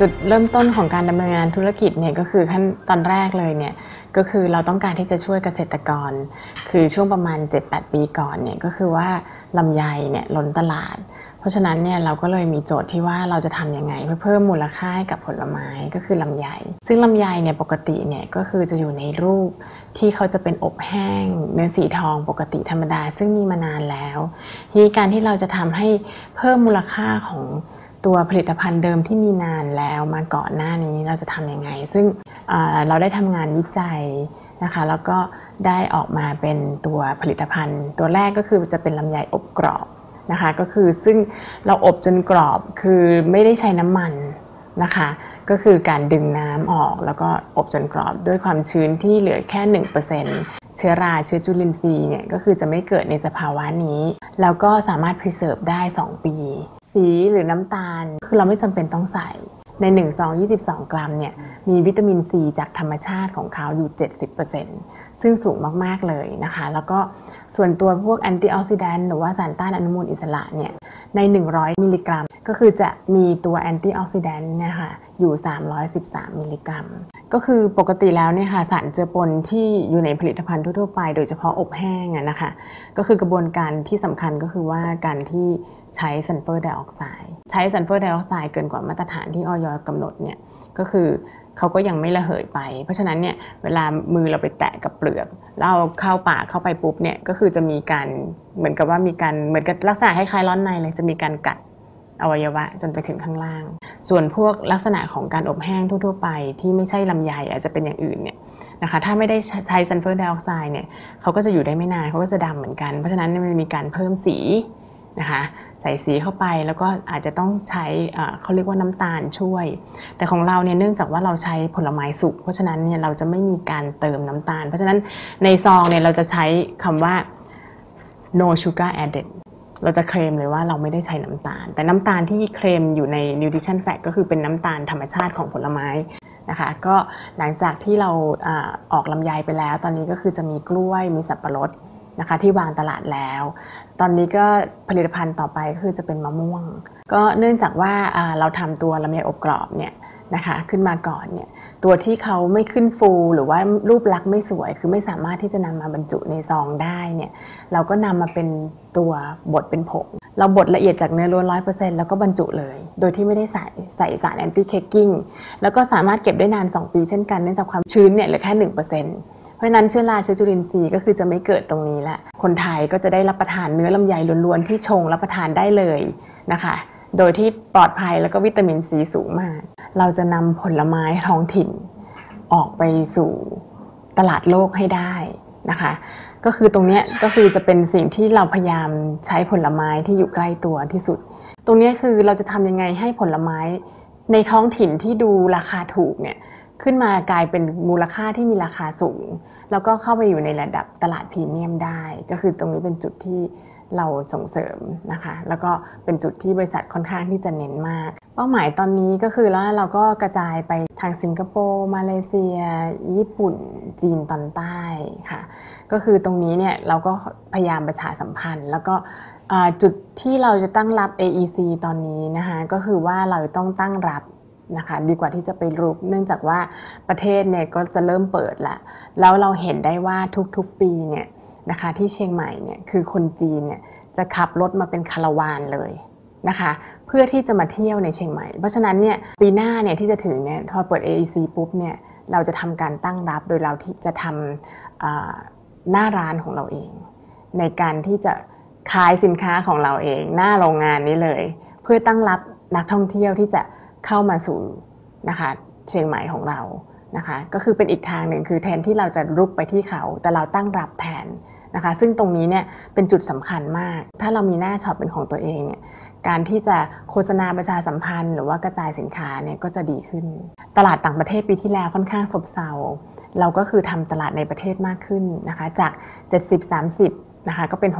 จุดเริ่มต้นของการดำเนินงานธุรกิจเนี่ยก็คือขั้นตอนแรกเลยเนี่ยก็คือเราต้องการที่จะช่วยเกษตรกร คือช่วงประมาณ 7-8 ปีก่อนเนี่ยก็คือว่าลำไยเนี่ยล้นตลาด เพราะฉะนั้นเนี่ยเราก็เลยมีโจทย์ที่ว่าเราจะทำยังไงเพื่อเพิ่มมูลค่าให้กับผลไม้ก็คือลำไย ซึ่งลำไยเนี่ยปกติเนี่ยก็คือจะอยู่ในรูปที่เขาจะเป็นอบแห้งเนื้อสีทองปกติธรรมดา ซึ่งมีมานานแล้ว ทีนี้การที่เราจะทำให้เพิ่มมูลค่าของ ตัวผลิตภัณฑ์เดิมที่มีนานแล้วมาก่อนหน้านี้เราจะทำยังไง ซึ่งเราได้ทำงานวิจัยนะคะแล้วก็ได้ออกมาเป็นตัวผลิตภัณฑ์ ตัวแรกก็คือจะเป็นลำไยอบกรอบนะคะก็คือซึ่งเราอบจนกรอบคือไม่ได้ใช้น้ำมันนะคะก็คือการดึงน้ำออกแล้วก็อบจนกรอบด้วยความชื้นที่เหลือแค่ 1% เชื้อราเชื้อจุลินทรีย์เนี่ยก็คือจะไม่เกิดในสภาวะนี้ แล้วก็สามารถ preserve ได้ 2 ปี สีหรือน้ำตาล คือเราไม่จำเป็นต้องใส่ใน1ซอง22 กรัมเนี่ยมีวิตามินซีจากธรรมชาติของเขาอยู่ 70%ซึ่งสูงมาก ๆ เลยนะคะ แล้วก็ส่วนตัวพวกแอนตี้ออกซิแดนต์หรือว่าสารต้านอนุมูลอิสระเนี่ยใน 100 มิลลิกรัม ก็คือจะมีตัวแอนตี้ออกซิแดนต์นะคะ อยู่ 313 มิลลิกรัม ก็คือปกติแล้วเนี่ยค่ะสารเจือปนที่อยู่ในผลิตภัณฑ์ทั่วไป โดยเฉพาะอบแห้งนะคะ ก็คือกระบวนการที่สำคัญก็คือว่าการที่ใช้ซัลเฟอร์ไดออกไซด์ใช้ซัลเฟอร์ไดออกไซด์เกินกว่ามาตรฐานที่ออยกำหนดเนี่ยก็คือเขาก็ยังไม่ระเหยไป เพราะฉะนั้นเนี่ยเวลามือเราไปแตะกับเปลือกแล้วเอาเข้าปากเข้าไปปุ๊บเนี่ยก็คือจะมีการเหมือนกับว่ามีการเหมือนกับลักษณะคล้ายๆร้อนในเลยจะมีการกัด อวัยวะจนไปถึงข้างล่าง ส่วนพวกลักษณะของการอบแห้งทั่ว ๆ ไปที่ไม่ใช่ลำไยอาจจะเป็นอย่างอื่นเนี่ยนะคะถ้าไม่ได้ใช้ซัลเฟอร์ไดออกไซด์เนี่ยเขาก็จะอยู่ได้ไม่นานเขาก็จะดำเหมือนกัน เพราะฉะนั้นมันมีการเพิ่มสีนะคะใส่สีเข้าไปแล้วก็อาจจะต้องใช้เขาเรียกว่าน้ำตาลช่วย แต่ของเราเนี่ยเนื่องจากว่าเราใช้ผลไม้สุกเพราะฉะนั้นเนี่ยเราจะไม่มีการเติมน้ำตาล เพราะฉะนั้นในซองเนี่ยเราจะใช้คำว่า no sugar added เราจะเคลมเลยว่าเราไม่ได้ใช้น้ำตาล แต่น้ำตาลที่เคลมอยู่ใน nutrition fact ก็คือเป็นน้ำตาลธรรมชาติของผลไม้นะคะ ก็หลังจากที่เราออกลำไยไปแล้ว ตอนนี้ก็คือจะมีกล้วยมีสับปะรดนะคะที่วางตลาดแล้ว ตอนนี้ก็ผลิตภัณฑ์ต่อไปก็คือจะเป็นมะม่วง ก็เนื่องจากว่าเราทำตัวลำไยอบกรอบเนี่ยนะคะขึ้นมาก่อนเนี่ย ตัวที่เขาไม่ขึ้นฟูหรือว่ารูปลักษณ์ไม่สวย คือไม่สามารถที่จะนำมาบรรจุในซองได้เนี่ยเราก็นำมาเป็นตัวบดเป็นผงเราบดละเอียดจากเนื้อล้วนร้อยเปอร์เซ็นต์แล้วก็บรรจุเลย โดยที่ไม่ได้ใส่ใส่สารแอนตี้เคกกิ้งแล้วก็สามารถเก็บได้นาน 2 ปีเช่นกันเนื่องจากความชื้นเนี่ยเหลือแค่หนึ่งเปอร์เซ็นต์เพราะฉะนั้นเชื้อราเชื้อจุลินทรีย์ก็คือจะไม่เกิดตรงนี้แหละคนไทยก็จะได้รับประทานเนื้อลำไยล้วนๆที่ชงรับประทานได้เลยนะคะ โดยที่ปลอดภัยแล้วก็วิตามินซีสูงมาก เราจะนำผลไม้ท้องถิ่นออกไปสู่ตลาดโลกให้ได้นะคะ ก็คือตรงนี้ก็คือจะเป็นสิ่งที่เราพยายามใช้ผลไม้ที่อยู่ใกล้ตัวที่สุด ตรงนี้คือเราจะทำยังไงให้ผลไม้ในท้องถิ่นที่ดูราคาถูกเนี่ยขึ้นมากลายเป็นมูลค่าที่มีราคาสูง แล้วก็เข้าไปอยู่ในระดับตลาดพรีเมียมได้ ก็คือตรงนี้เป็นจุดที่เราส่งเสริมนะคะ แล้วก็เป็นจุดที่บริษัทค่อนข้างที่จะเน้นมาก ป้าหมายตอนนี้ก็คือแล้วเราก็กระจายไปทางสิงคโปร์ มาเลเซีย ญี่ปุ่น จีนตอนใต้ค่ะ ก็คือตรงนี้เนี่ยเราก็พยายามประชาสัมพันธ์ แล้วก็จุดที่เราจะตั้งรับ AEC ตอนนี้นะคะก็คือว่าเราต้องตั้งรับนะคะดีกว่าที่จะไปรุกเนื่องจากว่าประเทศเนี่ยก็จะเริ่มเปิดละแล้วเราเห็นได้ว่าทุกๆปีเนี่ยนะคะที่เชียงใหม่เนี่ยคือคนจีนเนี่ยจะขับรถมาเป็นคาราวานเลย นะคะเพื่อที่จะมาเที่ยวในเชียงใหม่ เพราะฉะนั้นเนี่ยปีหน้าเนี่ยที่จะถึงเนี่ยพอเปิด AEC ปุ๊บเนี่ยเราจะทำการตั้งรับโดยเราที่จะทำหน้าร้านของเราเอง ในการที่จะขายสินค้าของเราเอง หน้าโรงงานนี้เลย เพื่อตั้งรับนักท่องเที่ยวที่จะเข้ามาสู่นะคะเชียงใหม่ของเรานะคะก็คือเป็นอีกทางหนึ่งคือแทนที่เราจะรุกไปที่เขา แต่เราตั้งรับแทนนะคะ ซึ่งตรงนี้เนี่ยเป็นจุดสำคัญมาก ถ้าเรามีหน้าช็อปเป็นของตัวเองเนี่ย การที่จะโฆษณาประชาสัมพันธ์ หรือว่ากระจายสินค้าเนี่ยก็จะดีขึ้น ตลาดต่างประเทศปีที่แล้วค่อนข้างซบเซาเราก็คือทำตลาดในประเทศมากขึ้นนะคะ จาก 70-30นะคะก็เป็น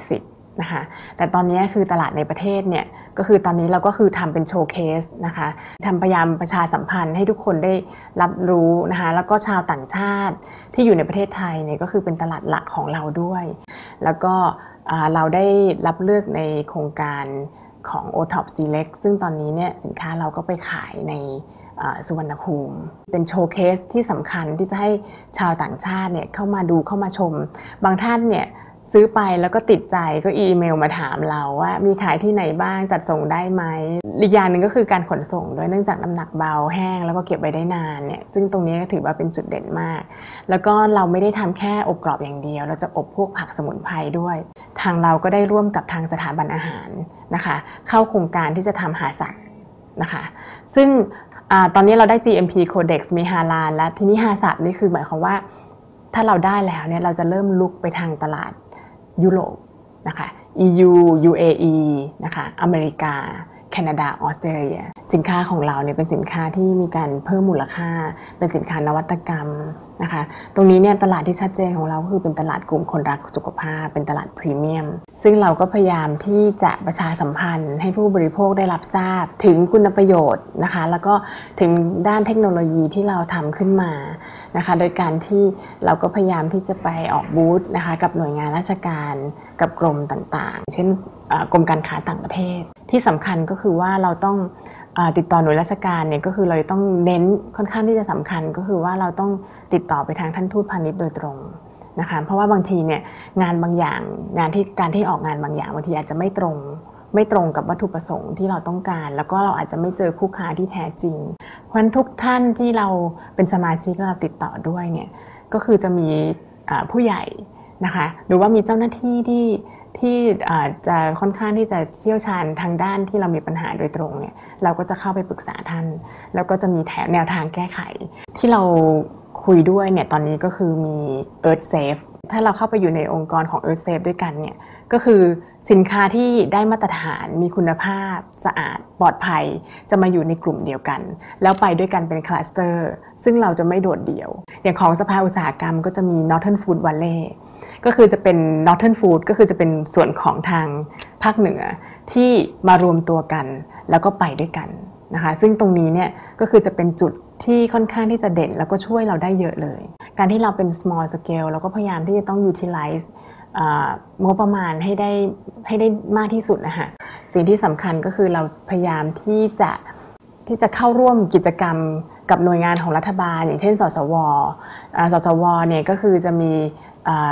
60-40นะคะแต่ตอนนี้คือตลาดในประเทศเนี่ยก็คือตอนนี้เราก็คือทำเป็นโชว์เคสนะคะทำพยายามประชาสัมพันธ์ให้ทุกคนได้รับรู้นะคะแล้วก็ชาวต่างชาติที่อยู่ในประเทศไทยเนี่ยก็คือเป็นตลาดหลักของเราด้วย แล้วก็เราได้รับเลือกในโครงการ ของ o t o p Select ซึ่งตอนนี้เนี่ยสินค้าเราก็ไปขายในสุวรรณภูมิ เป็นโชว์เคสที่สำคัญที่จะให้ชาวต่างชาติเนี่ยเข้ามาดูเข้ามาชม บางท่านเนี่ย ซื้อไปแล้วก็ติดใจก็อีเมลมาถามเราว่ามีขายที่ไหนบ้างจัดส่งได้ไหมอีกอย่างหนึ่งก็คือการขนส่งด้วยเนื่องจากน้ำหนักเบาแห้ง แล้วก็เก็บไว้ได้นานเนี่ยซึ่งตรงนี้ถือว่าเป็นจุดเด่นมาก แล้วก็เราไม่ได้ทำแค่อบกรอบอย่างเดียว เราจะอบพวกผักสมุนไพรด้วย ทางเราก็ได้ร่วมกับทางสถาบันอาหารนะคะ เข้าโครงการที่จะทำหาสัตว์นะคะ ซึ่งอตอนนี้เราได้ GMP Codex มีฮาลาลแล้วทีนี้ฮาสัตว์นี่คือหมายความว่าถ้าเราได้แล้วเนี่ยเราจะเริ่มลุกไปทางตลาด ยุโรปนะคะ EU UAE นะคะอเมริกา แคนาดา ออสเตรเลีย สินค้าของเราเนี่ยเป็นสินค้าที่มีการเพิ่มมูลค่า เป็นสินค้านวัตกรรมนะคะ ตรงนี้เนี่ยตลาดที่ชัดเจนของเราก็คือเป็นตลาดกลุ่มคนรักสุขภาพ เป็นตลาดพรีเมียม ซึ่งเราก็พยายามที่จะประชาสัมพันธ์ ให้ผู้บริโภคได้รับทราบ ถึงคุณประโยชน์นะคะ แล้วก็ถึงด้านเทคโนโลยีที่เราทำขึ้นมา นะคะ โดยการที่เราก็พยายามที่จะไปออกบูธนะคะ กับหน่วยงานราชการกับกรมต่างๆ เช่นกรมการค้าต่างประเทศ ที่สำคัญก็คือว่าเราต้องติดต่อหน่วยราชการเนี่ยก็คือเราต้องเน้นค่อนข้างที่จะสำคัญก็คือว่าเราต้องติดต่อไปทางท่านทูตพาณิชย์โดยตรงนะคะเพราะว่าบางทีเนี่ยงานบางอย่างงานที่การที่ออกงานบางอย่างบางทีอาจจะไม่ตรง ไม่ตรงกับวัตถุประสงค์ที่เราต้องการ แล้วก็เราอาจจะไม่เจอคู่ค้าที่แท้จริง เพราะฉะนั้นทุกท่านที่เราเป็นสมาชิกเราติดต่อด้วยเนี่ยก็คือจะมีผู้ใหญ่นะคะหรือว่ามีเจ้าหน้าที่ที่ที่จะค่อนข้างที่จะเชี่ยวชาญทางด้านที่เรามีปัญหาโดยตรงเนี่ยเราก็จะเข้าไปปรึกษาท่าน แล้วก็จะมีแถแนวทางแก้ไข ที่เราคุยด้วยเนี่ยตอนนี้ก็คือมี Earth Safe ถ้าเราเข้าไปอยู่ในองค์กรของ Earth Safe ด้วยกันเนี่ย ก็คือสินค้าที่ได้มาตรฐานมีคุณภาพ สะอาดปลอดภัย จะมาอยู่ในกลุ่มเดียวกัน แล้วไปด้วยกันเป็นคลัสเตอร์ ซึ่งเราจะไม่โดดเดี่ยว อย่างของสภาอุตสาหกรรมก็จะมี Northern Food Valley ก็คือจะเป็น Northern Food ก็คือจะเป็นส่วนของทางภาคเหนือที่มารวมตัวกัน แล้วก็ไปด้วยกันนะคะซึ่งตรงนี้เนี่ยก็คือจะเป็นจุดที่ค่อนข้างที่จะเด่นแล้วก็ช่วยเราได้เยอะเลย การที่เราเป็น small scale เราก็พยายามที่จะต้อง utilize งบประมาณให้ได้ให้ได้มากที่สุดนะคะสิ่งที่สำคัญก็คือเราพยายามที่จะที่จะเข้าร่วมกิจกรรมกับหน่วยงานของรัฐบาล อย่างเช่น สสว สสวเนี่ยก็คือจะมี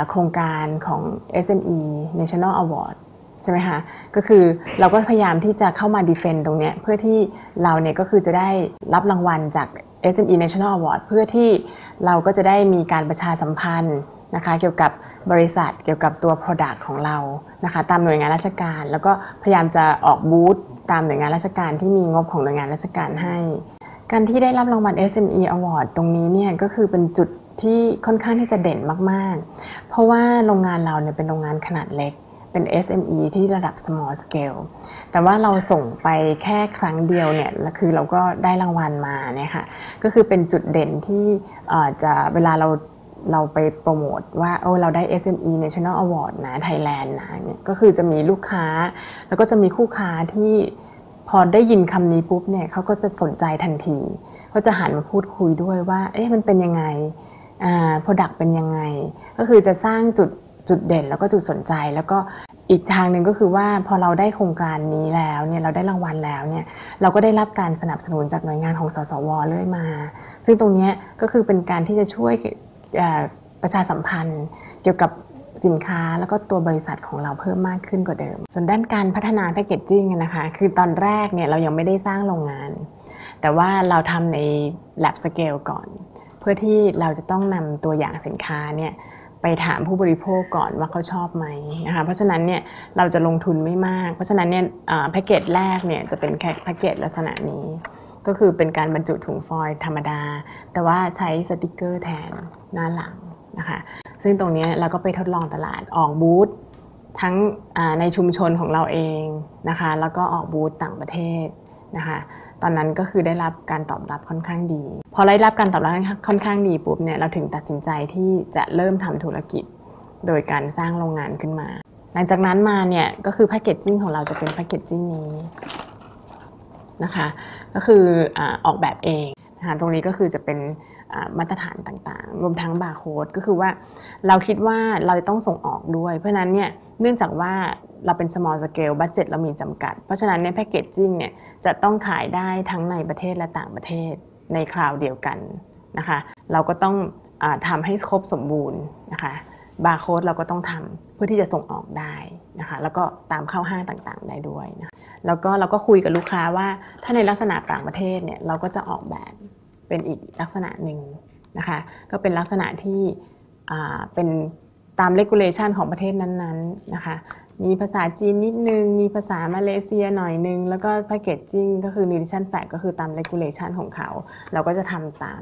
โครงการของ SME National Award ใช่ไหมคะ ก็คือเราก็พยายามที่จะเข้ามาดีเฟนต์ตรงนี้เพื่อที่เราเนี่ยก็คือจะได้รับรางวัลจาก SME National Award เพื่อที่เราก็จะได้มีการประชาสัมพันธ์นะคะเกี่ยวกับ บริษัทเกี่ยวกับตัว Product ของเรานะคะตามหน่วยงานราชการ แล้วก็พยายามจะออกบูธตามหน่วยงานราชการที่มีงบของหน่วยงานราชการให้ การที่ได้รับรางวัล SME Award ตรงนี้เนี่ยก็คือเป็นจุดที่ค่อนข้างที่จะเด่นมาก ๆ เพราะว่าโรงงานเราเนี่ยเป็นโรงงานขนาดเล็กเป็น SME ที่ระดับ small scale แต่ว่าเราส่งไปแค่ครั้งเดียวเนี่ยคือเราก็ได้รางวัลมาเนี่ยค่ะ ก็คือเป็นจุดเด่นที่จะเวลาเรา เราไปโปรโมทว่าโอ้เราได้ SME National Award นะไทยแลนด์นะเนี่ยก็คือจะมีลูกค้า แล้วก็จะมีคู่ค้าที่พอได้ยินคำนี้ปุ๊บเนี่ยเขาก็จะสนใจทันทีเขาจะหันมาพูดคุยด้วยว่า เอ๊ะมันเป็นยังไงอ่า product เป็นยังไง ก็คือจะสร้างจุดจุดเด่นแล้วก็จุดสนใจแล้วก็อีกทางหนึ่งก็คือว่าพอเราได้โครงการนี้แล้วเนี่ยเราได้รางวัลแล้วเนี่ยเราก็ได้รับการสนับสนุนจากหน่วยงานของสสวเรื่อยมา ซึ่งตรงนี้ก็คือเป็นการที่จะช่วย ประชาสัมพันธ์ เกี่ยวกับสินค้าแล้วก็ตัวบริษัทของเราเพิ่มมากขึ้นกว่าเดิม ส่วนด้านการพัฒนาแพคเกจจิ้งนะคะคือตอนแรกเนี่ยเรายังไม่ได้สร้างโรงงาน แต่ว่าเราทำใน lab scale ก่อน เพื่อที่เราจะต้องนำตัวอย่างสินค้าเนี่ยไปถามผู้บริโภคก่อนว่าเขาชอบไหมนะคะเพราะฉะนั้นเนี่ยเราจะลงทุนไม่มาก เพราะฉะนั้นเนี่ยแพ็กเกจแรกเนี่ยจะเป็นแค่แพ็กเกจลักษณะนี้ ก็คือเป็นการบรรจุถุงฟอยล์ธรรมดา แต่ว่าใช้สติกเกอร์แทนหน้าหลังนะคะ ซึ่งตรงนี้เราก็ไปทดลองตลาดออกบูธทั้งในชุมชนของเราเองนะคะ แล้วก็ออกบูธต่างประเทศนะคะ ตอนนั้นก็คือได้รับการตอบรับค่อนข้างดี พอได้รับการตอบรับค่อนข้างดีปุ๊บเนี่ยเราถึงตัดสินใจที่จะเริ่มทำธุรกิจ โดยการสร้างโรงงานขึ้นมา หลังจากนั้นมาเนี่ยก็คือแพคเกจจิ้งของเราจะเป็นแพคเกจจิ้งนี้นะคะ ก็คือออกแบบเองนะคะตรงนี้ก็คือจะเป็นมาตรฐานต่างๆ รวมทั้งบาร์โค้ดก็คือว่าเราคิดว่าเราจะต้องส่งออกด้วย เพราะนั้นเนี่ยเนื่องจากว่าเราเป็น small scale budget เรามีจำกัด เพราะฉะนั้นเนี่ยแพ c เกจจิ้งเนี่ยจะต้องขายได้ทั้งในประเทศและต่างประเทศในคราวเดียวกันนะคะเราก็ต้องอทำให้ครบสมบูรณ์นะคะบาร์โค้ดเราก็ต้องทำเพื่อที่จะส่งออกได้ นะคะแล้วก็ตามเข้าห้างต่างๆ ได้ด้วยนะคะแล้วก็เราก็คุยกับลูกค้าว่าถ้าในลักษณะต่างประเทศเนี่ยเราก็จะออกแบบเป็นอีกลักษณะหนึ่งนะคะก็เป็นลักษณะที่เป็นตาม regulation ของประเทศนั้นๆนะคะมีภาษาจีนนิดนึง มีภาษามาเลเซียหน่อยนึง แล้วก็แพ c เกจจิ้งก็คือ nutrition fact ก็คือตาม regulation ของเขา เราก็จะทำตาม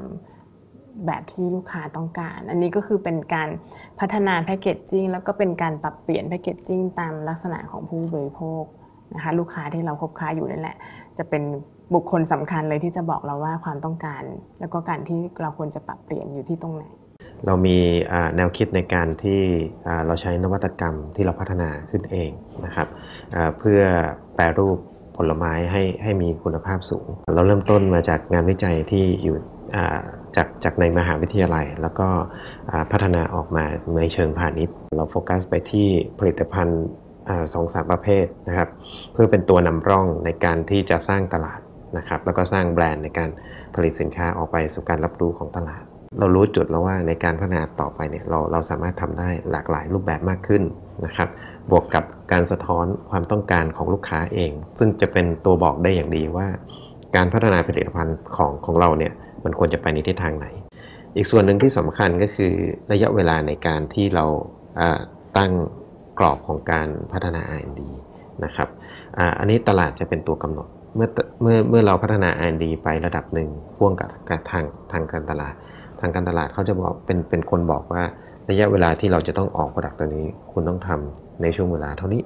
แบบที่ลูกค้าต้องการ อันนี้ก็คือเป็นการพัฒนาแพ c เกจจิ้งแล้วก็เป็นการปรับเปลี่ยนแพ c เกจจิ้งตามลักษณะของผู้บริโภคนะคะลูกค้าที่เราคบค้าอยู่นั่นแหละ จะเป็นบุคคลสำคัญเลยที่จะบอกเราว่าความต้องการ แล้วก็การที่เราควรจะปรับเปลี่ยนอยู่ที่ตรงไหน เรามีแนวคิดในการที่เราใช้นวัตกรรมที่เราพัฒนาขึ้นเองนะครับเพื่อแปรรูปผลไม้ให้ให้มีคุณภาพสูง เราเริ่มต้นมาจากงานวิจัยที่อยู่ จากจากในมหาวิทยาลัย แล้วก็พัฒนาออกมาในเชิงพาณิชย์ เราโฟกัสไปที่ผลิตภัณฑ์สองสามประเภทนะครับเพื่อเป็นตัวนำร่องในการที่จะสร้างตลาดนะครับแล้วก็สร้างแบรนด์ในการผลิตสินค้าออกไปสู่การรับรู้ของตลาด เรารู้จุดแล้วว่าในการพัฒนาต่อไปเนี่ยเราเราสามารถทำได้หลากหลายรูปแบบมากขึ้นนะครับบวกกับการสะท้อนความต้องการของลูกค้าเอง ซึ่งจะเป็นตัวบอกได้อย่างดีว่า การพัฒนาผลิตภัณฑ์ของของเราเนี่ย มันควรจะไปในทิศทางไหน อีกส่วนหนึ่งที่สำคัญก็คือระยะเวลาในการที่เราตั้งกรอบของการพัฒนา R&D นะครับออันนี้ตลาดจะเป็นตัวกำหนดเมื่อเมื่อเมื่อเราพัฒนา R&D ไประดับหนึ่งพ่วงกับทางทางการตลาด ทางการตลาดเขาจะบอกเป็นเป็นคนบอกว่าระยะเวลาที่เราจะต้องออก Product ตัวนี้ คุณต้องทำในช่วงเวลาเท่านี้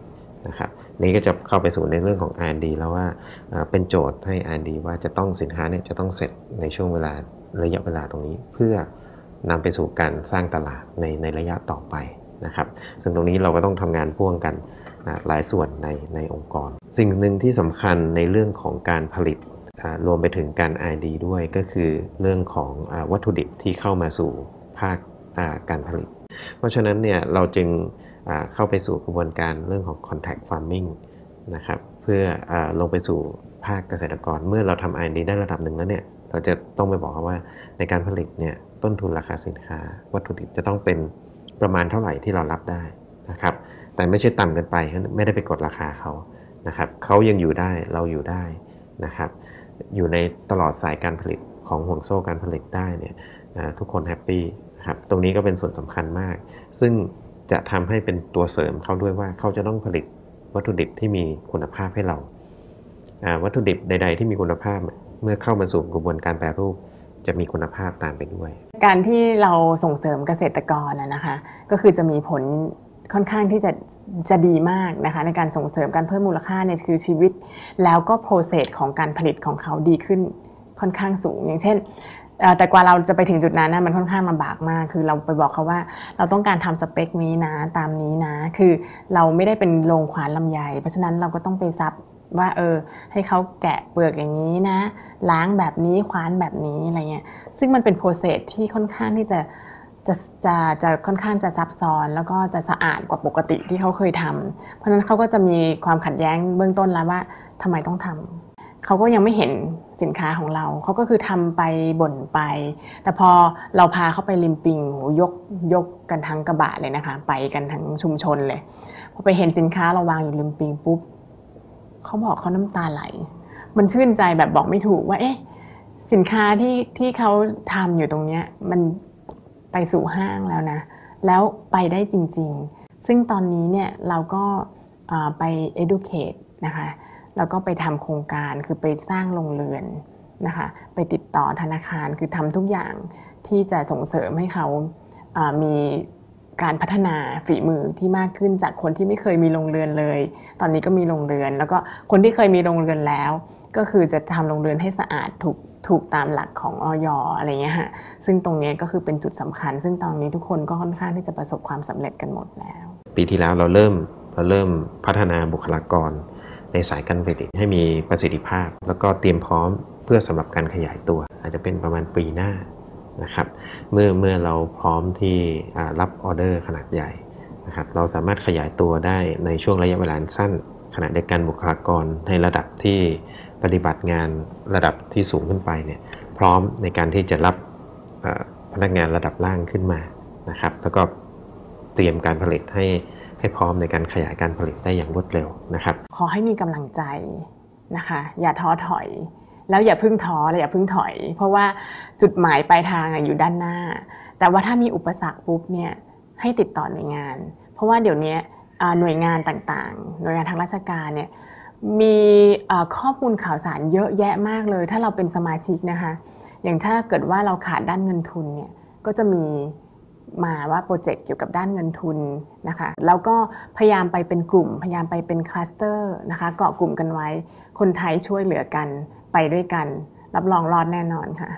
นะครับนี่ก็จะเข้าไปสู่ในเรื่องของ R&D แล้วว่าเป็นโจทย์ให้ R&D ว่าจะต้องสินค้าเนี่ยจะต้องเสร็จในช่วงเวลาระยะเวลาตรงนี้ เพื่อนำไปสู่การสร้างตลาดในในระยะต่อไปนะครับ ซึ่งตรงนี้เราก็ต้องทำงานพ่วงกันนะหลายส่วนในในองค์กร สิ่งหนึ่งที่สำคัญในเรื่องของการผลิตรวมไปถึงการ R&D ด้วยก็คือเรื่องของอวัตถุดิบที่เข้ามาสู่ภาคการผลิต เพราะฉะนั้นเนี่ยเราจึง เข้าไปสู่กระบวนการเรื่องของ contact farming นะครับเพื่ออลงไปสู่ภาคเกษตรกร เมื่อเราทำ R&D ได้ระดับหนึ่งแล้วเนี่ยเราจะต้องไปบอกเขาว่าในการผลิตเนี่ยต้นทุนราคาสินค้า วัตถุดิบจะต้องเป็นประมาณเท่าไหร่ที่เรารับได้นะครับแต่ไม่ใช่ต่ำเกินไปไม่ได้ไปกดราคาเขานะครับเขายังอยู่ได้เราอยู่ได้นะครับอยู่ในตลอดสายการผลิตของห่วงโซ่การผลิตได้เนี่ยทุกคนแฮปปี้ครับตรงนี้ก็เป็นส่วนสำคัญมาก ซึ่ง จะทำให้เป็นตัวเสริมเขาด้วยว่าเขาจะต้องผลิตวัตถุดิบที่มีคุณภาพให้เรา วัตถุดิบใด ๆ ที่มีคุณภาพเมื่อเข้ามาสู่กระบวนการแปรรูปจะมีคุณภาพตามไปด้วย การที่เราส่งเสริมเกษตรกรนะคะ ก็คือจะมีผลค่อนข้างที่จะจะดีมากนะคะในการส่งเสริมการเพิ่มมูลค่าในคือชีวิต แล้วก็โปรเซสของการผลิตของเขาดีขึ้นค่อนข้างสูง อย่างเช่น แต่กว่าเราจะไปถึงจุดนั้นนะมันค่อนข้างลำบากมาก คือเราไปบอกเขาว่าเราต้องการทำสเปคนี้นะตามนี้นะ คือเราไม่ได้เป็นโรงขวานลำไย เพราะฉะนั้นเราก็ต้องไปซับว่าเออ ให้เขาแกะเปลือกอย่างนี้นะ ล้างแบบนี้คว้านแบบนี้อะไรเงี้ยซึ่งมันเป็นโปรเซสที่ค่อนข้างที่จะจะจะจะค่อนข้างจะซับซ้อน แล้วก็จะสะอาดกว่าปกติที่เขาเคยทำเพราะฉะนั้นเขาก็จะมีความขัดแย้งเบื้องต้นแล้วว่าทำไมต้องทำ เขาก็ยังไม่เห็นสินค้าของเรา เขาก็คือทำไปบ่นไป แต่พอเราพาเขาไปริมปิงโหยกยกกันทั้งกระบะเลยนะคะ ไปกันทั้งชุมชนเลย พอไปเห็นสินค้าเราวางอยู่ริมปิงปุ๊บเขาบอกเขาน้ำตาไหล มันชื่นใจแบบบอกไม่ถูกว่า เอ๊ะ สินค้าที่ที่เขาทำอยู่ตรงเนี้ย มันไปสู่ห้างแล้วนะ แล้วไปได้จริง ๆ ซึ่งตอนนี้เนี่ยเราก็ไป educate นะคะ แล้วก็ไปทำโครงการคือไปสร้างโรงเรือนนะคะไปติดต่อธนาคารคือทำทุกอย่างที่จะส่งเสริมให้เขาามีการพัฒนาฝีมือที่มากขึ้นจากคนที่ไม่เคยมีโรงเรือนเลย ตอนนี้ก็มีโรงเรือน แล้วก็คนที่เคยมีโรงเรือนแล้ว ก็คือจะทำโรงเรือนให้สะอาดถูกถูกตามหลักของออยอะไรเงี้ยฮะซึ่งตรงนี้ก็คือเป็นจุดสำคัญ ซึ่งตอนนี้ทุกคนก็ค่อนข้างที่จะประสบความสำเร็จกันหมดแล้ว ปีที่แล้วเราเริ่มเราเริ่มพัฒนาบุคลากร ในสายการผลิตให้มีประสิทธิภาพ แล้วก็เตรียมพร้อมเพื่อสำหรับการขยายตัว อาจจะเป็นประมาณปีหน้านะครับเมื่อเมื่อเราพร้อมที่รับออเดอร์ขนาดใหญ่นะครับเราสามารถขยายตัวได้ในช่วงระยะเวลาสั้น ขณะเดียวกันบุคลากรในระดับที่ปฏิบัติงานระดับที่สูงขึ้นไปเนี่ยพร้อมในการที่จะรับพนักงานระดับล่างขึ้นมานะครับแล้วก็เตรียมการผลิตให้ ให้พร้อมในการขยายการผลิตได้อย่างรวดเร็วนะครับ ขอให้มีกำลังใจนะคะ อย่าท้อถอย แล้วอย่าพึ่งท้อและอย่าพึ่งถอย เพราะว่าจุดหมายปลายทางอยู่ด้านหน้า แต่ว่าถ้ามีอุปสรรคปุ๊บเนี่ยให้ติดต่อหน่วยงาน เพราะว่าเดี๋ยวนี้หน่วยงานต่างๆ หน่วยงานทางราชการเนี่ยมีข้อมูลข่าวสารเยอะแยะมากเลย ถ้าเราเป็นสมาชิกนะคะ อย่างถ้าเกิดว่าเราขาดด้านเงินทุนเนี่ยก็จะมี มาว่าโปรเจกต์เกี่ยวกับด้านเงินทุนนะคะแล้วก็พยายามไปเป็นกลุ่ม พยายามไปเป็นคลัสเตอร์นะคะเกาะกลุ่มกันไว้ คนไทยช่วยเหลือกันไปด้วยกัน รับรองรอดแน่นอนค่ะ